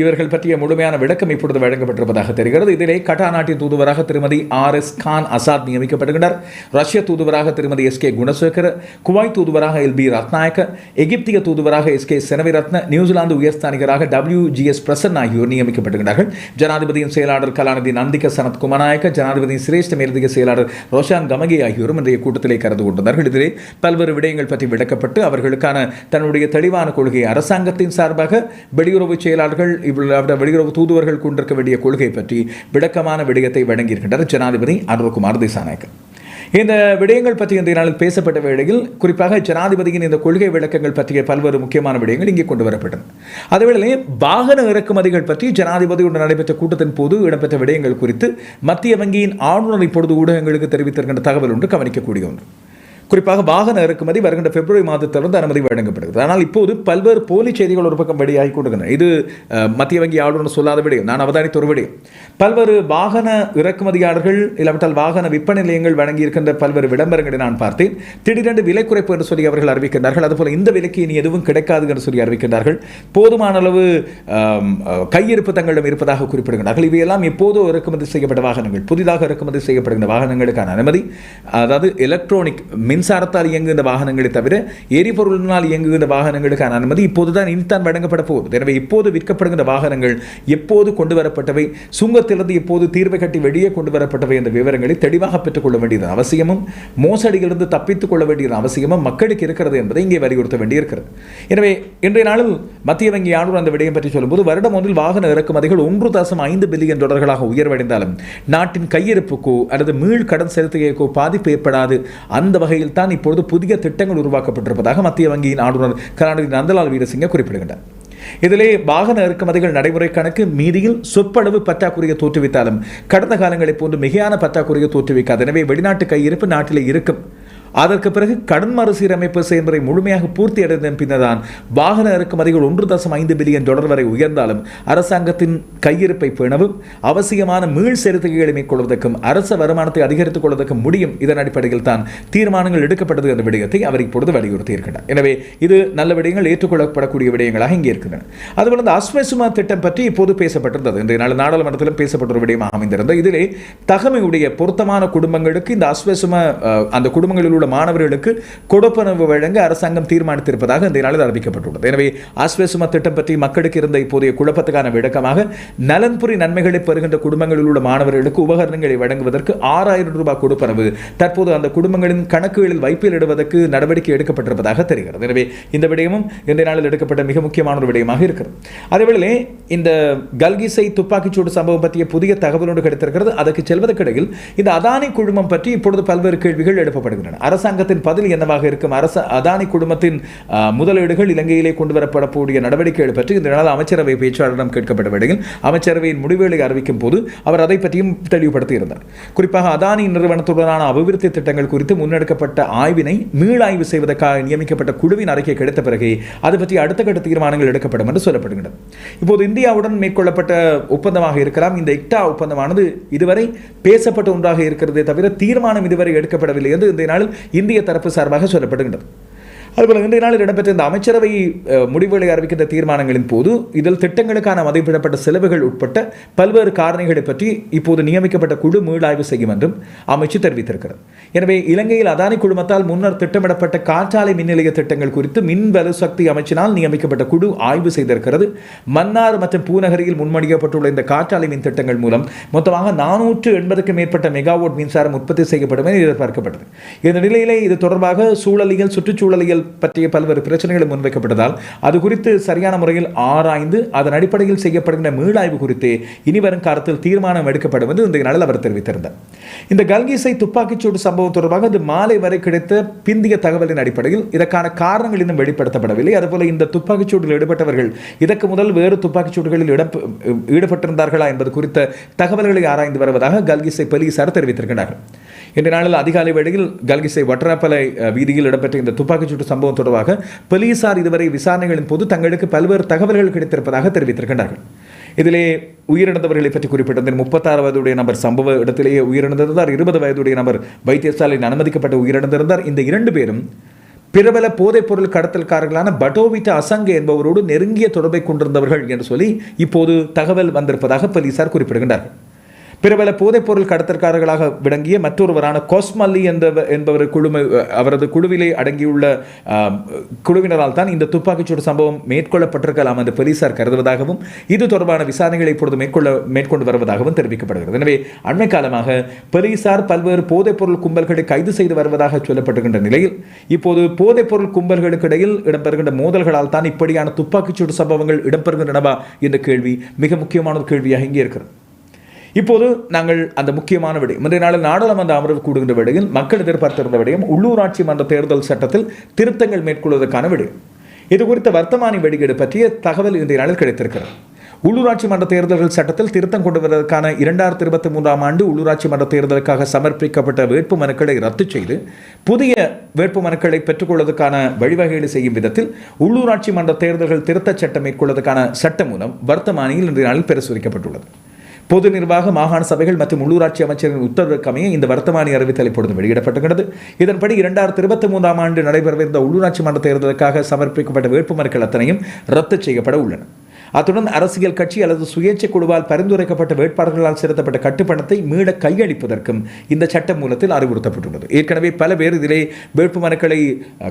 இவர்கள் பற்றிய முழுமையான விளக்கம் இப்பொழுது வழங்கப்பட்டிருப்பதாக தெரிகிறது. இதிலே கட்டா நாட்டின் தூதுவராக திருமதி ஆர் எஸ் கான் அசாத் நியமிக்கப்படுகின்றனர் ரஷ்ய தூதுவராக திருமதி எஸ் கே குணசேகர் குவாய் தூதுவராக எல் பி ரத்நாயக்க எகிப்திய தூதுவராக S K Seneviratne New Zealand உயர்ஸ்தானிகராக W G S Prasan ஆகியோர் நியமிக்கப்படுகின்றார்கள் ஜனாதிபதியின் செயலாளர் கலாநிதி நந்திக சனத் குமநாயக்க ஜனாதிபதியின் சிரேஷ்ட மேலதிக செயலாளர் ரோஷான் கமகே ஆகியோரும் இன்றைய கூட்டத்திலே கலந்து கொண்டனர்கள் இதிலே பல்வேறு விடயங்கள் பற்றி விளக்கப்பட்டு அவர்களுக்கான தன்னுடைய தெளிவான கொள்கையை அரசாங்கத்தின் சார்பாக வெளியுறவு செயலாளர்கள் இவ்வளவு வெளியுறவு தூதுவர்கள் கொண்டிருக்க வேண்டிய கொள்கை பற்றி விளக்கமான விடயத்தை வழங்கியிருக்கின்றனர் ஜனாதிபதி அனுர்குமார் திசாநாயக்கர். இந்த விடயங்கள் பற்றி இந்த நாளில் பேசப்பட்ட வேளையில் குறிப்பாக ஜனாதிபதியின் இந்த கொள்கை விளக்கங்கள் பற்றிய பல்வேறு முக்கியமான விடயங்கள் இங்கே கொண்டு வரப்பட்டன. அதேவேளை வாகன இறக்குமதிகள் பற்றி ஜனாதிபதியுடன் நடைபெற்ற கூட்டத்தின் போது இடம்பெற்ற விடயங்கள் குறித்து மத்திய வங்கியின் ஆளுநர் இப்பொழுது ஊடகங்களுக்கு தெரிவித்திருக்கின்ற தகவல் ஒன்று கவனிக்கக்கூடிய ஒன்று குறிப்பாக வாகன இறக்குமதி வருகின்ற பிப்ரவரி மாதத்திலிருந்து அனுமதி வழங்கப்படுகிறது. ஆனால் இப்போது பல்வேறு போலி செய்திகள் ஒரு பக்கம் வெளியாகி கொடுக்கின்றன இது மத்திய வங்கி ஆளுநர் சொல்லாத விடயம் நான் அவதானித்த ஒரு விடயம். பல்வேறு வாகன இறக்குமதியாளர்கள் இல்லாவிட்டால் வாகன விற்பனை நிலையங்கள் வழங்கியிருக்கின்ற பல்வேறு விளம்பரங்களை நான் பார்த்தேன். திடீரென்று விலை குறைப்பு என்று சொல்லி அவர்கள் அறிவிக்கின்றார்கள். அதுபோல் இந்த விலைக்கு இனி எதுவும் கிடைக்காது என்று சொல்லி அறிவிக்கின்றார்கள். போதுமான அளவு கையிருப்பு தங்களிடம் இருப்பதாக குறிப்பிடுகின்றார்கள். இவையெல்லாம் எப்போதோ இறக்குமதி செய்யப்பட்ட வாகனங்கள் புதிதாக இறக்குமதி செய்யப்படுகின்ற வாகனங்களுக்கான அனுமதி. அதாவது எலக்ட்ரானிக் மின்சாரத்தால் இயங்குகின்ற வாகனங்களை தவிர எரிபொருளினால் இயங்குகின்ற வாகனங்களுக்கான அனுமதி இப்போதுதான் இனித்தான் வழங்கப்பட போகுது. எனவே இப்போது விற்கப்படுகின்ற வாகனங்கள் எப்போது கொண்டு வரப்பட்டவை? சுங்கத்திலிருந்து இப்போது தீர்வை கட்டி வெளியே கொண்டு வரப்பட்டவை என்ற விவரங்களை தெளிவாக பெற்றுக்கொள்ள வேண்டியது அவசியமும் மோசடியிலிருந்து தப்பித்துக் கொள்ள வேண்டியது அவசியமும் மக்களுக்கு இருக்கிறது என்பதை இங்கே வலியுறுத்த வேண்டியிருக்கிறது. எனவே இன்றைய நாளில் மத்திய வங்கி ஆளுநர் அந்த விடயம் பற்றி சொல்லும்போது வருடம் ஒன்றில் வாகன இறக்குமதிகள் ஒன்று தசம் ஐந்து பில்லியன் டாலர்களாக உயர்வடைந்தாலும் நாட்டின் கையிருப்புக்கோ அல்லது மீள் கடன் செலுத்துகைக்கோ பாதிப்பு ஏற்படாது. அந்த வகையில் தான் இப்பொழுது புதிய திட்டங்கள் உருவாக்கப்பட்டிருப்பதாக மத்திய வங்கியின் ஆளுநர் கலாநிதி நந்தலால் வீரசிங்க குறிப்பிடுகின்றார். இதிலே வாகன இறக்குமதிகள் நடைமுறை கணக்கு மீதியில் சொற்பளவு பற்றாக்குறையை தோற்றுவித்தாலும் கடந்த காலங்களைப் போன்று மிகையான பற்றாக்குறையை தோற்றுவிக்காது. எனவே வெளிநாட்டு கையிருப்பு நாட்டிலே இருக்கும். அதற்கு பிறகு கடன் மறுசீரமைப்பு செயல்முறை முழுமையாக பூர்த்தி அடைந்த பின்னர்தான் வாகன இறக்குமதிகள் ஒன்று தசம் ஐந்து பில்லியன் டாலர் வரை உயர்ந்தாலும் அரசாங்கத்தின் கையிருப்பை பேணவும் அவசியமான மீள் செலுத்துகைகளை மேற்கொள்வதற்கும் அரச வருமானத்தை அதிகரித்துக் கொள்வதற்கும் முடியும் இதன் அடிப்படையில் தான் தீர்மானங்கள் எடுக்கப்பட்டது என்ற விடயத்தை அவர் இப்பொழுது வலியுறுத்தியிருக்கிறார் எனவே இது நல்ல விடயங்கள் ஏற்றுக்கொள்ளப்படக்கூடிய விடயங்களாக இங்கே இருக்கின்றன. அதுபோல இந்த அஸ்வசுமா திட்டம் பற்றி இப்போது பேசப்பட்டிருந்தது. இன்றைய நாள் நாடாளுமன்றத்திலும் பேசப்பட்ட ஒரு விடயமாக அமைந்திருந்தது. இதிலே தகமையுடைய பொருத்தமான குடும்பங்களுக்கு இந்த அஸ்வசும அந்த குடும்பங்களில் உள்ள மாணவர்களுக்கு கொடுப்பனவு வழங்க அரசாங்கம் தீர்மானித்திருப்பதாக இந்த நாளில் அறிவிக்கப்பட்டுள்ளது. எனவே ஆஸ்வேசும திட்டம் பற்றி மக்களுக்கு இருந்த இப்போதைய குழப்பத்துக்கான விளக்கமாக நலன்புரி நன்மைகளை பெறுகின்ற குடும்பங்களில் உள்ள மாணவர்களுக்கு உபகரணங்களை வழங்குவதற்கு ஆறாயிரம் ரூபாய் கொடுப்பனவு தற்போது அந்த குடும்பங்களின் கணக்குகளில் வைப்பில் இடுவதற்கு நடவடிக்கை எடுக்கப்பட்டிருப்பதாக தெரிகிறது. எனவே இந்த விடயமும் இந்த நாளில் எடுக்கப்பட்ட மிக முக்கியமான ஒரு விடயமாக இருக்கிறது. அதேவேளை இந்த கல்கிசை துப்பாக்கிச்சூடு சம்பவம் பற்றிய புதிய தகவலோடு கிடைத்திருக்கிறது. அதற்கு செல்வதற்கிடையில் இந்த அதானி குழுமம் பற்றி இப்பொழுது பல்வேறு கேள்விகள் எழுப்பப்படுகின்றன. அரசாங்கத்தின் பதில் என்னவாக இருக்கும்? அரச அதானி குழுமத்தின் முதலீடுகள் இலங்கையிலே கொண்டு வரப்படக்கூடிய நடவடிக்கைகள் பற்றி இந்த நாள் அமைச்சரவை பேச்சாளரிடம் கேட்கப்பட்ட வேளையில் அமைச்சரவையின் முடிவுகளை அறிவிக்கும் போது அவர் அதை பற்றியும் தெளிவுபடுத்தியிருந்தார். குறிப்பாக அதானி நிறுவனத்துடனான அபிவிருத்தி திட்டங்கள் குறித்து முன்னெடுக்கப்பட்ட ஆய்வினை மீளாய்வு செய்வதற்காக நியமிக்கப்பட்ட குழுவின் அறிக்கை கிடைத்த பிறகு அது பற்றி அடுத்த கட்ட தீர்மானங்கள் எடுக்கப்படும் என்று சொல்லப்படுகின்றது இப்போது இந்தியாவுடன் மேற்கொள்ளப்பட்ட ஒப்பந்தமாக இருக்கலாம். இந்த இக்டா ஒப்பந்தமானது இதுவரை பேசப்பட்ட ஒன்றாக இருக்கிறதே தவிர தீர்மானம் இதுவரை எடுக்கப்படவில்லை என்று இந்த நாளில் இந்திய தரப்பு சார்பாக சொல்லப்படுகின்றது. அதுபோல் இன்றைய நாளில் இடம்பெற்ற இந்த அமைச்சரவை முடிவுகளை அறிவிக்கின்ற தீர்மானங்களின் போது இதில் திட்டங்களுக்கான மதிப்பிடப்பட்ட செலவுகள் உட்பட்ட பல்வேறு காரணிகளை பற்றி இப்போது நியமிக்கப்பட்ட குழு மீளாய்வு செய்யும் என்றும் அமைச்சு தெரிவித்திருக்கிறது. எனவே இலங்கையில் அதானி குழுமத்தால் முன்னர் திட்டமிடப்பட்ட காற்றாலை மின் நிலைய திட்டங்கள் குறித்து மின் வலுசக்தி அமைச்சினால் நியமிக்கப்பட்ட குழு ஆய்வு செய்திருக்கிறது. மன்னார் மற்றும் பூநகரியில் முன்மொழியப்பட்டுள்ள இந்த காற்றாலை மின் திட்டங்கள் மூலம் மொத்தமாக நானூற்று எண்பதுக்கும் மேற்பட்ட மெகாவாட் மின்சாரம் உற்பத்தி செய்யப்படும் என எதிர்பார்க்கப்பட்டது. இந்த நிலையிலே இது தொடர்பாக சூழலியல் சுற்றுச்சூழலியல் பற்றிய பல்வேறு பிரச்சனைகள் முன்வைக்கப்பட்டதால் அது குறித்து சரியான முறையில் ஆராய்ந்து அதன் அடிப்படையில் செய்யப்படுகின்ற மீளாய்வு குறித்து இனிவரும் காலத்தில் தீர்மானம் எடுக்கப்படும் என்று இந்த நாளில் அவர் தெரிவித்திருந்தார். இந்த கல்கிசை துப்பாக்கிச்சூடு சம்பவம் தொடர்பாக அது மாலை வரை கிடைத்த பிந்திய தகவலின் அடிப்படையில் இதற்கான காரணங்கள் இன்னும் வெளிப்படுத்தப்படவில்லை. அதுபோல இந்த துப்பாக்கிச்சூடில் ஈடுபட்டவர்கள் இதற்கு முதல் வேறு துப்பாக்கிச்சூடுகளில் ஈடுபட்டிருந்தார்களா என்பது குறித்த தகவல்களை ஆராய்ந்து வருவதாக கல்கிசை போலீசார் தெரிவித்திருக்கிறார்கள் இன்றைய நாளில் அதிகாலை வேளையில் கல்கிசை வட்டராப்பலை வீதியில் இடம்பெற்ற இந்த துப்பாக்கிச்சூடு சம்பவம் தொடர்பாக போலீசார் இதுவரை விசாரணைகளின் போது தங்களுக்கு பல்வேறு தகவல்கள் கிடைத்திருப்பதாக தெரிவித்திருக்கின்றார்கள். இதிலே உயிரிழந்தவர்களை பற்றி குறிப்பிட்டதில் முப்பத்தாறு வயதுடைய நபர் சம்பவ இடத்திலேயே உயிரிழந்திருந்தார். இருபது வயதுடைய நபர் வைத்தியசாலையில் அனுமதிக்கப்பட்டு உயிரிழந்திருந்தார். இந்த இரண்டு பேரும் பிரபல போதைப்பொருள் கடத்தல்காரர்களான பட்டோவிட்ட அசங்க என்பவரோடு நெருங்கிய தொடர்பை கொண்டிருந்தவர்கள் என்று சொல்லி இப்போது தகவல் வந்திருப்பதாக போலீசார் குறிப்பிடுகின்றார்கள். பிரபல போதைப்பொருள் கடத்தற்காரர்களாக விளங்கிய மற்றொருவரான கோஸ்மல்லி என்ற என்பவர் குழுமை அவரது குழுவிலே அடங்கியுள்ள குழுவினரால் தான் இந்த துப்பாக்கிச்சூடு சம்பவம் மேற்கொள்ளப்பட்டிருக்கலாம் என்று போலீசார் கருதுவதாகவும் இது தொடர்பான விசாரணைகளை இப்பொழுது மேற்கொள்ள மேற்கொண்டு வருவதாகவும் தெரிவிக்கப்படுகிறது. எனவே அண்மை காலமாக போலீசார் பல்வேறு போதைப்பொருள் கும்பல்களை கைது செய்து வருவதாக சொல்லப்பட்டுகின்ற நிலையில் இப்போது போதைப்பொருள் கும்பல்களுக்கு இடையில் இடம்பெறுகின்ற மோதல்களால் தான் இப்படியான துப்பாக்கிச்சூடு சம்பவங்கள் இடம்பெறுகின்றனவா என்ற கேள்வி மிக முக்கியமான ஒரு கேள்வியாக இங்கே இருக்கிறது. இப்போது நாங்கள் அந்த முக்கியமான விடயம். இன்றைய நாளில் நாடாளுமன்ற அமர்வு கூடுகின்ற விடயம் மக்கள் எதிர்பார்த்திருந்த விடயம் உள்ளூராட்சி மன்ற தேர்தல் சட்டத்தில் திருத்தங்கள் மேற்கொள்வதற்கான விடயம். இது குறித்த வர்த்தமானி வெளியீடு பற்றிய தகவல் இன்றைய நாளில் கிடைத்திருக்கிறது. உள்ளூராட்சி மன்ற தேர்தல்கள் சட்டத்தில் திருத்தம் கொண்டு வருவதற்கான இரண்டாயிரத்தி இருபத்தி மூன்றாம் ஆண்டு உள்ளூராட்சி மன்ற தேர்தலுக்காக சமர்ப்பிக்கப்பட்ட வேட்பு மனுக்களை ரத்து செய்து புதிய வேட்பு மனுக்களை பெற்றுக்கொள்வதற்கான வழிவகைகளை செய்யும் விதத்தில் உள்ளூராட்சி மன்ற தேர்தல்கள் திருத்தச் சட்டம் மேற்கொள்வதற்கான சட்டம் மூலம் வர்த்தமானியில் இன்றைய நாளில் பிரசுரிக்கப்பட்டுள்ளது. பொது நிர்வாக மாகாண சபைகள் மற்றும் உள்ளூராட்சி அமைச்சரின் உத்தரவுக்கு அமைய இந்த வர்த்தமானி அறிவித்தல் இப்பொழுது வெளியிடப்பட்டுள்ளது இதன்படி இரண்டாயிரத்தி இருபத்தி மூன்றாம் ஆண்டு நடைபெறவிருந்த உள்ளூராட்சி மன்ற தேர்தலுக்காக சமர்ப்பிக்கப்பட்ட வேட்புமனுக்கள் அத்தனையும் ரத்து செய்யப்பட உள்ளன. அத்துடன் அரசியல் கட்சி அல்லது சுயேட்சை குழுவால் பரிந்துரைக்கப்பட்ட வேட்பாளர்களால் செலுத்தப்பட்ட கட்டுப்பணத்தை மீள கையளிப்பதற்கும் இந்த சட்ட மூலத்தில் அறிவுறுத்தப்பட்டுள்ளது. ஏற்கனவே பல பேர் இதிலே வேட்பு மனுக்களை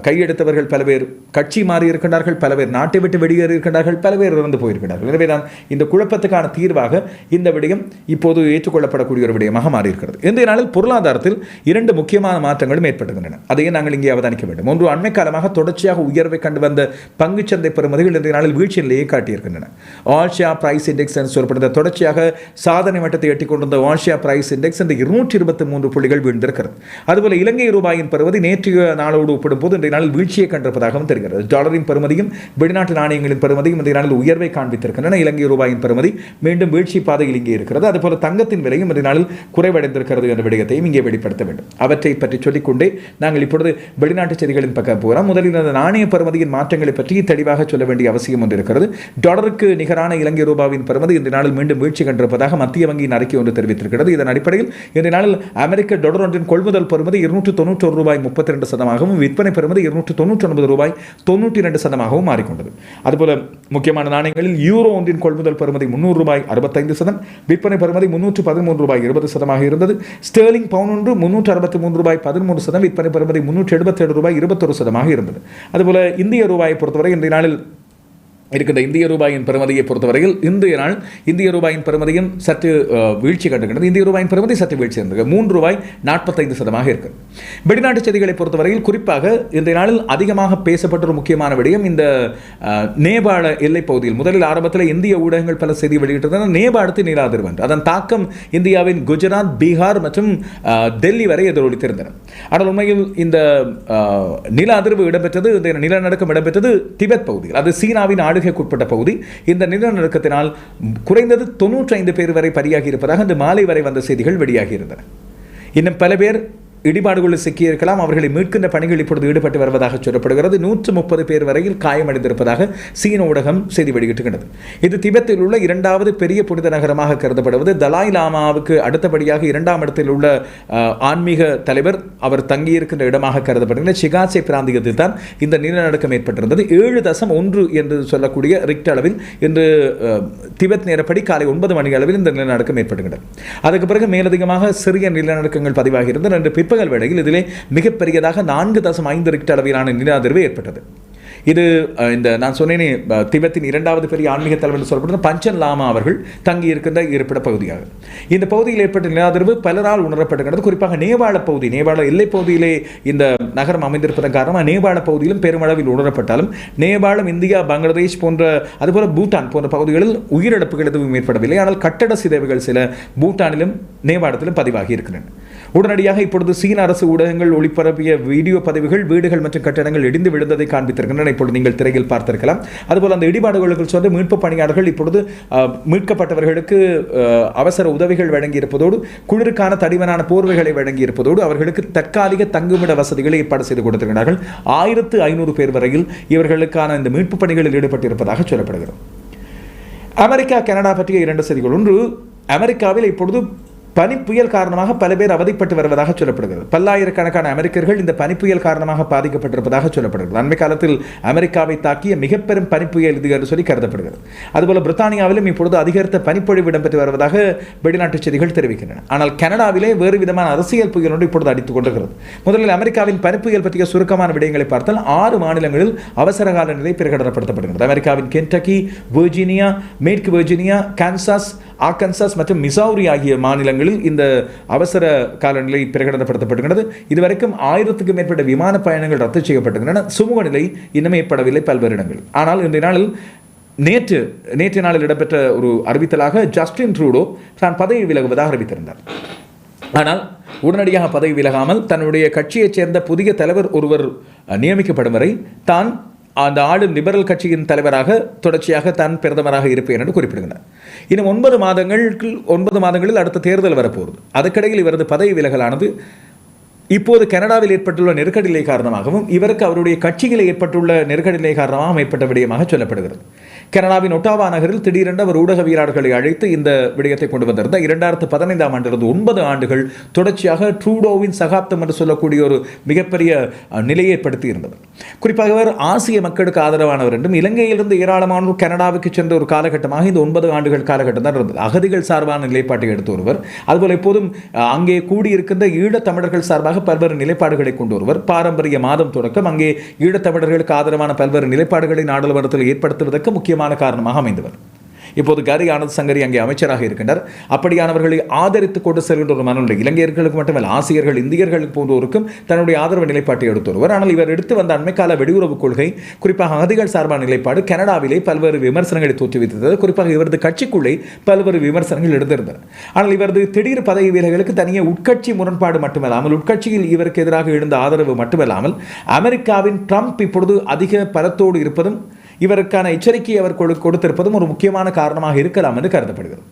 கையெடுத்தவர்கள் பல பேர் கட்சி மாறி இருக்கின்றார்கள் பல பேர் நாட்டை விட்டு வெளியேறி இருக்கின்றார்கள் பல பேர் இறந்து போயிருக்கிறார்கள். எனவே தான் இந்த குழப்பத்துக்கான தீர்வாக இந்த விடயம் இப்போது ஏற்றுக்கொள்ளப்படக்கூடிய ஒரு விடயமாக மாறியிருக்கிறது. இன்றைய நாளில் பொருளாதாரத்தில் இரண்டு முக்கியமான மாற்றங்களும் ஏற்பட்டுகின்றன அதையே நாங்கள் இங்கே அவதானிக்க வேண்டும். ஒன்று அண்மை காலமாக தொடர்ச்சியாக உயர்வை கண்டு வந்த பங்குச்சந்தை பெறுமதிகள் இன்றைய நாளில் வீழ்ச்சியிலேயே காட்டியிருக்கின்றன. ஆல்ஷியா பிரைஸ் இண்டெக்ஸ் என்று சொல்லப்படுகிற தொடர்ச்சியாக சாதனை மட்டத்தை எட்டிக்கொண்டிருந்த ஆல்ஷியா பிரைஸ் இண்டெக்ஸ் இந்த இருநூற்றி இருபத்தி மூன்று புள்ளிகள் வீழ்ந்திருக்கிறது. அதுபோல இலங்கை ரூபாயின் பருவதி நேற்றைய நாளோடு ஒப்பிடும்போது இன்றைய நாளில் வீழ்ச்சியை கண்டிருப்பதாகவும் தெரிகிறது. டாலரின் பருமதியும் வெளிநாட்டு நாணயங்களின் பருமதியும் இன்றைய நாளில் உயர்வை காண்பித்திருக்கின்றன. இலங்கை ரூபாயின் பருமதி மீண்டும் வீழ்ச்சி பாதையில் இங்கே இருக்கிறது. அதுபோல தங்கத்தின் விலையும் இன்றைய நாளில் குறைவடைந்திருக்கிறது என்ற விடயத்தையும் இங்கே வெளிப்படுத்த வேண்டும். அவற்றை பற்றி சொல்லிக்கொண்டே நாங்கள் இப்பொழுது வெளிநாட்டு செய்திகளின் பக்கம் போகிறோம் முதலில் அந்த நாணய பருமதியின் மாற்றங்களை பற்றி தெளிவாக சொல்ல வேண்டிய அவசியம் ஒன்று இருக்கிறது. டாலருக்கு நிகரான இலங்கை ரூபாவின் பெறுமதி இந்த நாளில் மீண்டும் வீழ்ச்சி கண்டிருப்பதாக மத்திய வங்கியின் அறிக்கை ஒன்று தெரிவித்திருக்கிறது. இதன் அடிப்படையில் இந்த நாளில் அமெரிக்க டொலர் ஒன்றின் கொள்முதல் பெறுமதி இருநூற்று தொண்ணூற்றொரு ரூபாய் முப்பத்தி ரெண்டு சதமாகவும் விற்பனை பெறுமதி இருநூற்று தொண்ணூற்றி ஒன்பது ரூபாய் தொண்ணூற்றி ரெண்டு சதமாகவும் மாறிக்கொண்டது. அதுபோல முக்கியமான நாணயங்களில் யூரோ ஒன்றின் கொள்முதல் பெறுமதி முன்னூறு ரூபாய் அறுபத்தைந்து சதம் விற்பனை பெறுமதி முன்னூற்று பதிமூன்று ரூபாய் இருபது சதமாக இருந்தது. ஸ்டேர்லிங் பவுன் ஒன்று முன்னூற்று அறுபத்தி மூன்று ரூபாய் பதிமூன்று சதம் விற்பனை பெறுமதி முன்னூற்று எழுபத்தேழு ரூபாய் இருபத்தொரு சதமாக இருந்தது. அதுபோல இந்திய ரூபாயை பொறுத்தவரை இன்றைய நாளில் இருக்கின்ற இந்திய ரூபாயின் பெறுமதியை பொறுத்தவரையில் இந்திய நாள் இந்திய ரூபாயின் பெறுமதியும் சற்று வீழ்ச்சி கண்டுகிறது இந்திய ரூபாயின் பெறுமதி சற்று வீழ்ச்சி இருந்தது மூன்று ரூபாய் நாற்பத்தைந்து சதமாக இருக்கு. வெளிநாட்டு செய்திகளை பொறுத்தவரையில் குறிப்பாக இன்றைய நாளில் அதிகமாக பேசப்பட்ட ஒரு முக்கியமான விடயம் இந்த நேபாள எல்லைப் பகுதியில் முதலில் ஆரம்பத்தில் இந்திய ஊடகங்கள் பல செய்தி வெளியிட்டிருந்தன. நேபாளத்து நில அதன் தாக்கம் இந்தியாவின் குஜராத் பீகார் மற்றும் டெல்லி வரை எதிரொலித்திருந்தன. ஆனால் உண்மையில் இந்த நில அதிர்வு இடம்பெற்றது இந்த நிலநடுக்கம் இடம்பெற்றது திபெத் பகுதியில். அது சீனாவின் ஆளுகைக்குட்பட்ட பகுதி. இந்த நிலநடுக்கத்தினால் குறைந்தது தொன்னூற்றி ஐந்து பேர் வரை பலியாகி இருப்பதாக இந்த மாலை வரை வந்த செய்திகள் வெளியாகி இருந்தன. இன்னும் பல பேர் இடிபாடுகளில் சிக்கியிருக்கலாம். அவர்களை மீட்கின்ற பணிகள் இப்பொழுது ஈடுபட்டு வருவதாக சொல்லப்படுகிறது. நூற்று முப்பது பேர் வரையில் காயமடைந்திருப்பதாக சீன ஊடகம் செய்தி வெளியிட்டுகிறது இது திபெத்தில் உள்ள இரண்டாவது பெரிய புனித நகரமாக கருதப்படுவது. தலாய் லாமாவுக்கு அடுத்தபடியாக இரண்டாம் இடத்தில் உள்ள ஆன்மீக தலைவர் அவர் தங்கியிருக்கின்ற இடமாக கருதப்படுகின்ற சிகாசே பிராந்தியத்தில் தான் இந்த நிலநடுக்கம் ஏற்பட்டிருந்தது. ஏழு தசம் ஒன்று என்று சொல்லக்கூடிய ரிக்ட் அளவில் இன்று திபெத் நேரப்படி காலை ஒன்பது மணி அளவில் இந்த நிலநடுக்கம் ஏற்படுகிறது அதுக்கு பிறகு மேலதிகமாக சிறிய நிலநடுக்கங்கள் பதிவாகி என்று இன்று பிற்பகல் வேளையில் இதிலே மிகப்பெரியதாக நான்கு தசம் ஐந்து ரிக்ட் அளவிலான நில அதிர்வு ஏற்பட்டது. இது இந்த நான் சொன்னேனே திபெத்தின் இரண்டாவது பெரிய ஆன்மீக தலைவர் என்று சொல்லப்படுற பஞ்சன் லாமா அவர்கள் தங்கி இருக்கின்ற இருப்பிட பகுதியாகும் இந்த பகுதியில் ஏற்பட்ட நிலாதிர்வு பலரால் உணரப்பட்டுகிறது குறிப்பாக நேபாள பகுதி நேபாள எல்லை பகுதியிலே இந்த நகரம் அமைந்திருப்பதன் காரணமாக நேபாள பகுதியிலும் பெருமளவில் உணரப்பட்டாலும் நேபாளம் இந்தியா பங்களாதேஷ் போன்ற அதுபோல பூட்டான் போன்ற பகுதிகளில் உயிரிழப்புகள் எதுவும் ஏற்படவில்லை. ஆனால் கட்டட சிதைவுகள் சில பூட்டானிலும் நேபாளத்திலும் பதிவாகி இருக்கின்றன. உடனடியாக இப்பொழுது சீன அரசு ஊடகங்கள் ஒளிபரப்பிய வீடியோ பதிவுகள் வீடுகள் மற்றும் கட்டடங்கள் இடிந்து விழுந்ததை காண்பித்திருக்கின்றன. இப்பொழுது நீங்கள் திரையில் பார்த்திருக்கலாம். அதுபோல் அந்த இடிபாடுகளுக்கு சொந்த மீட்பு பணியாளர்கள் இப்பொழுது மீட்கப்பட்டவர்களுக்கு அவசர உதவிகள் வழங்கியிருப்பதோடு குளிருக்கான தடிமனான போர்வைகளை வழங்கியிருப்பதோடு அவர்களுக்கு தற்காலிக தங்குமிட வசதிகளை ஏற்பாடு செய்து கொடுத்திருக்கிறார்கள். ஆயிரத்து ஐநூறு பேர் வரையில் இவர்களுக்கான இந்த மீட்பு பணிகளில் ஈடுபட்டிருப்பதாக சொல்லப்படுகிறது. அமெரிக்கா கனடா பற்றிய இரண்டு செய்திகள். ஒன்று அமெரிக்காவில் இப்பொழுது பனிப்புயல் காரணமாக பல பேர் அவதிப்பட்டு வருவதாக சொல்லப்படுகிறது. பல்லாயிரக்கணக்கான அமெரிக்கர்கள் இந்த பனிப்புயல் காரணமாக பாதிக்கப்பட்டிருப்பதாக சொல்லப்படுகிறது. அண்மை காலத்தில் அமெரிக்காவை தாக்கிய மிக பெரும் பனிப்புயல் இது என்று சொல்லி கருதப்படுகிறது. அதுபோல பிரித்தானியாவிலும் இப்பொழுது அதிகரித்த பனிப்பொழிவு இடம்பெற்று வருவதாக வெளிநாட்டு செய்திகள் தெரிவிக்கின்றன. ஆனால் கனடாவிலே வேறு விதமான அரசியல் புயல் ஒன்று இப்பொழுது அடித்துக் கொண்டிருக்கிறது. முதலில் அமெரிக்காவின் பனிப்புயல் பற்றிய சுருக்கமான விடயங்களை பார்த்தால் ஆறு மாநிலங்களில் அவசர கால நிலை பிரகடனப்படுத்தப்படுகிறது. அமெரிக்காவின் கென்டக்கி வெர்ஜீனியா மேற்கு வெர்ஜீனியா கான்சாஸ் ஆர்கன்சாஸ் மற்றும் மிசௌரி ஆகிய மாநிலங்களில் இந்த அவசர காலநிலை பிரகடனப்படுத்தப்படுகிறது இதுவரைக்கும் ஆயிரத்துக்கும் மேற்பட்ட விமான பயணங்கள் ரத்து செய்யப்பட்டுகின்றன சுமூக நிலை இன்னும் ஏற்படவில்லை பல்வேறு இடங்களில். ஆனால் இன்றைய நாளில் நேற்று நேற்றைய நாளில் இடம்பெற்ற ஒரு அறிவித்தலாக ஜஸ்டின் ட்ரூடோ தான் பதவி விலகுவதாக அறிவித்திருந்தார். ஆனால் உடனடியாக பதவி விலகாமல் தன்னுடைய கட்சியைச் சேர்ந்த புதிய தலைவர் ஒருவர் நியமிக்கப்படும் வரை தான் அந்த ஆளும் லிபரல் கட்சியின் தலைவராக தொடர்ச்சியாக தான் பிரதமராக இருப்பேன் என்று குறிப்பிடுகிறார் இன்னும் ஒன்பது மாதங்களுக்கு ஒன்பது மாதங்களில் அடுத்த தேர்தல் வரப்போகிறது அதுக்கிடையில் இவரது பதவி விலகலானது இப்போது கனடாவில் ஏற்பட்டுள்ள நெருக்கடி நிலை காரணமாகவும் இவருக்கு அவருடைய கட்சியில் ஏற்பட்டுள்ள நெருக்கடி நிலை காரணமாகவும் ஏற்பட்ட விடயமாக சொல்லப்படுகிறது. கனடாவின் ஒட்டாவா நகரில் திடீரென்று அவர் ஊடகவியலாளர்களை அழைத்து இந்த விடயத்தை கொண்டு வந்திருந்தார். இரண்டாயிரத்து பதினைந்தாம் ஆண்டிலிருந்து ஒன்பது ஆண்டுகள் தொடர்ச்சியாக ட்ரூடோவின் சகாப்தம் என்று சொல்லக்கூடிய ஒரு மிகப்பெரிய நிலையை ஏற்படுத்தி இருந்தது. குறிப்பாக அவர் ஆசிய மக்களுக்கு ஆதரவானவர் என்றும் இலங்கையிலிருந்து ஏராளமானோர் கனடாவுக்கு சென்ற ஒரு காலகட்டமாக இந்த ஒன்பது ஆண்டுகள் காலகட்டம் தான் இருந்தது. அகதிகள் சார்பான நிலைப்பாட்டை எடுத்து ஒருவர் அதுபோல் எப்போதும் அங்கே கூடியிருக்கின்ற ஈழத் தமிழர்கள் சார்பாக பல்வேறு நிலைப்பாடுகளை கொண்டு வருவர் பாரம்பரிய மாதம் தொடக்கம். அங்கே ஈழத்தமிழர்களுக்கு ஆதரவான பல்வேறு நிலைப்பாடுகளை நாடாளுமன்றத்தில் ஏற்படுத்துவதற்கு முக்கியமான காரணமாக அமைந்தவர். இப்போது கரி ஆனந்த் சங்கரி அங்கே அமைச்சராக இருக்கின்றார். அப்படியானவர்களை ஆதரித்து கொண்டு செல்கின்ற ஒரு மனநிலை இலங்கையர்களுக்கு மட்டுமல்ல ஆசிரியர்கள் இந்தியர்கள் போன்றோருக்கும் தன்னுடைய ஆதரவு நிலைப்பாட்டை எடுத்து வருவர். ஆனால் இவர் எடுத்து வந்த அண்மைக்கால வெளியுறவு கொள்கை குறிப்பாக அகதிகள் சார்பான நிலைப்பாடு கனடாவிலே பல்வேறு விமர்சனங்களை தோற்றுவித்தது. குறிப்பாக இவரது கட்சிக்குள்ளே பல்வேறு விமர்சனங்கள் எழுந்திருந்தன. ஆனால் இவரது திடீர் பதவி வீரர்களுக்கு தனியே உட்கட்சி முரண்பாடு மட்டுமல்லாமல் உட்கட்சியில் இவருக்கு எதிராக எழுந்த ஆதரவு மட்டுமல்லாமல் அமெரிக்காவின் ட்ரம்ப் இப்பொழுது அதிக பலத்தோடு இருப்பதும் இவருக்கான எச்சரிக்கையை அவர் கொடுத்திருப்பதும் ஒரு முக்கியமான காரணமாக இருக்கலாம் என்று கருதப்படுகிறது.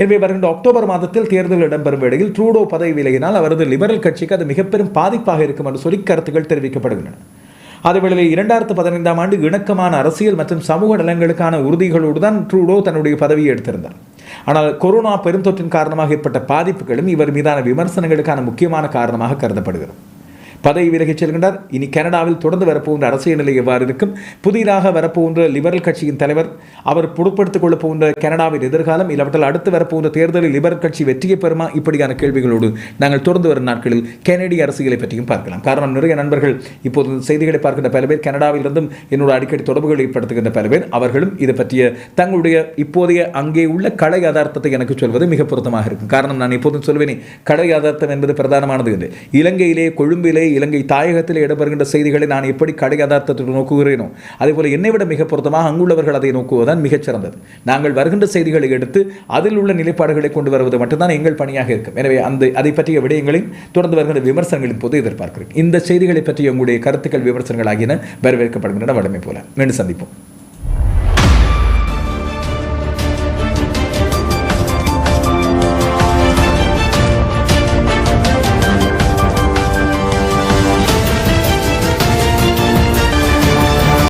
எனவே வருகின்ற அக்டோபர் மாதத்தில் தேர்தல் இடம்பெறும் வேளையில் ட்ரூடோ பதவி விலகினால் அவரது லிபரல் கட்சிக்கு அது மிகப்பெரும் பாதிப்பாக இருக்கும் என்று சொல்லி கருத்துக்கள் தெரிவிக்கப்படுகின்றன. அதேவேளையில் இரண்டாயிரத்து பதினைந்தாம் ஆண்டு இணக்கமான அரசியல் மற்றும் சமூக நலன்களுக்கான உறுதிகளோடு தான் ட்ரூடோ தன்னுடைய பதவியை எடுத்திருந்தார். ஆனால் கொரோனா பெருந்தொற்றின் காரணமாக ஏற்பட்ட பாதிப்புகளும் இவர் மீதான விமர்சனங்களுக்கான முக்கியமான காரணமாக கருதப்படுகிறது. பதவி விலகிச் செல்கின்றார். இனி கனடாவில் தொடர்ந்து வரப்போகின்ற அரசியல் நிலை எவ்வாறு இருக்கும்? புதிதாக வரப்போகின்ற லிபரல் கட்சியின் தலைவர் அவர் பொறுப்படுத்திக் கொள்ளப் போகின்ற கனடாவின் எதிர்காலம் இல்லாவிட்டால் அடுத்து வரப்போகின்ற தேர்தலில் லிபரல் கட்சி வெற்றியை பெறுமா? இப்படியான கேள்விகளோடு நாங்கள் தொடர்ந்து வரும் நாட்களில் கனடிய அரசியலை பற்றியும் பார்க்கலாம். காரணம் நிறைய நண்பர்கள் இப்போது செய்திகளை பார்க்கின்ற பல பேர் கனடாவிலிருந்தும் என்னோட அடிக்கடி தொடர்புகள் ஏற்படுத்துகின்ற பல பேர் அவர்களும் இது பற்றிய தங்களுடைய இப்போதைய அங்கே உள்ள கலை யதார்த்தத்தை எனக்கு சொல்வது மிக பொருத்தமாக இருக்கும். காரணம் நான் எப்போதும் சொல்வேனே கலை யதார்த்தம் என்பது பிரதானமானது என்று. இலங்கையிலே கொழும்பிலே இலங்கை தாயகத்தில் இடம்பெறுகின்ற செய்திகளை நான் எப்படி கடை யதார்த்தத்துடன் நோக்குகிறேனோ அதேபோல என்னை விட மிக பொருத்தமாக அங்குள்ளவர்கள் அதை நோக்குவதுதான் மிகச்சிறந்தது. நாங்கள் வருகின்ற செய்திகளை எடுத்து அதில் உள்ள நிலைப்பாடுகளை கொண்டு வருவது மட்டும்தான் எங்கள் பணியாக இருக்கும். எனவே அந்த அதை பற்றிய விடயங்களையும் தொடர்ந்து வருகின்ற விமர்சனங்களின் போது எதிர்பார்க்கிறேன். இந்த செய்திகளை பற்றிய உங்களுடைய கருத்துக்கள் விமர்சனங்கள் ஆகியன வரவேற்கப்படுகின்றன வடமை போல. மீண்டும் சந்திப்போம்.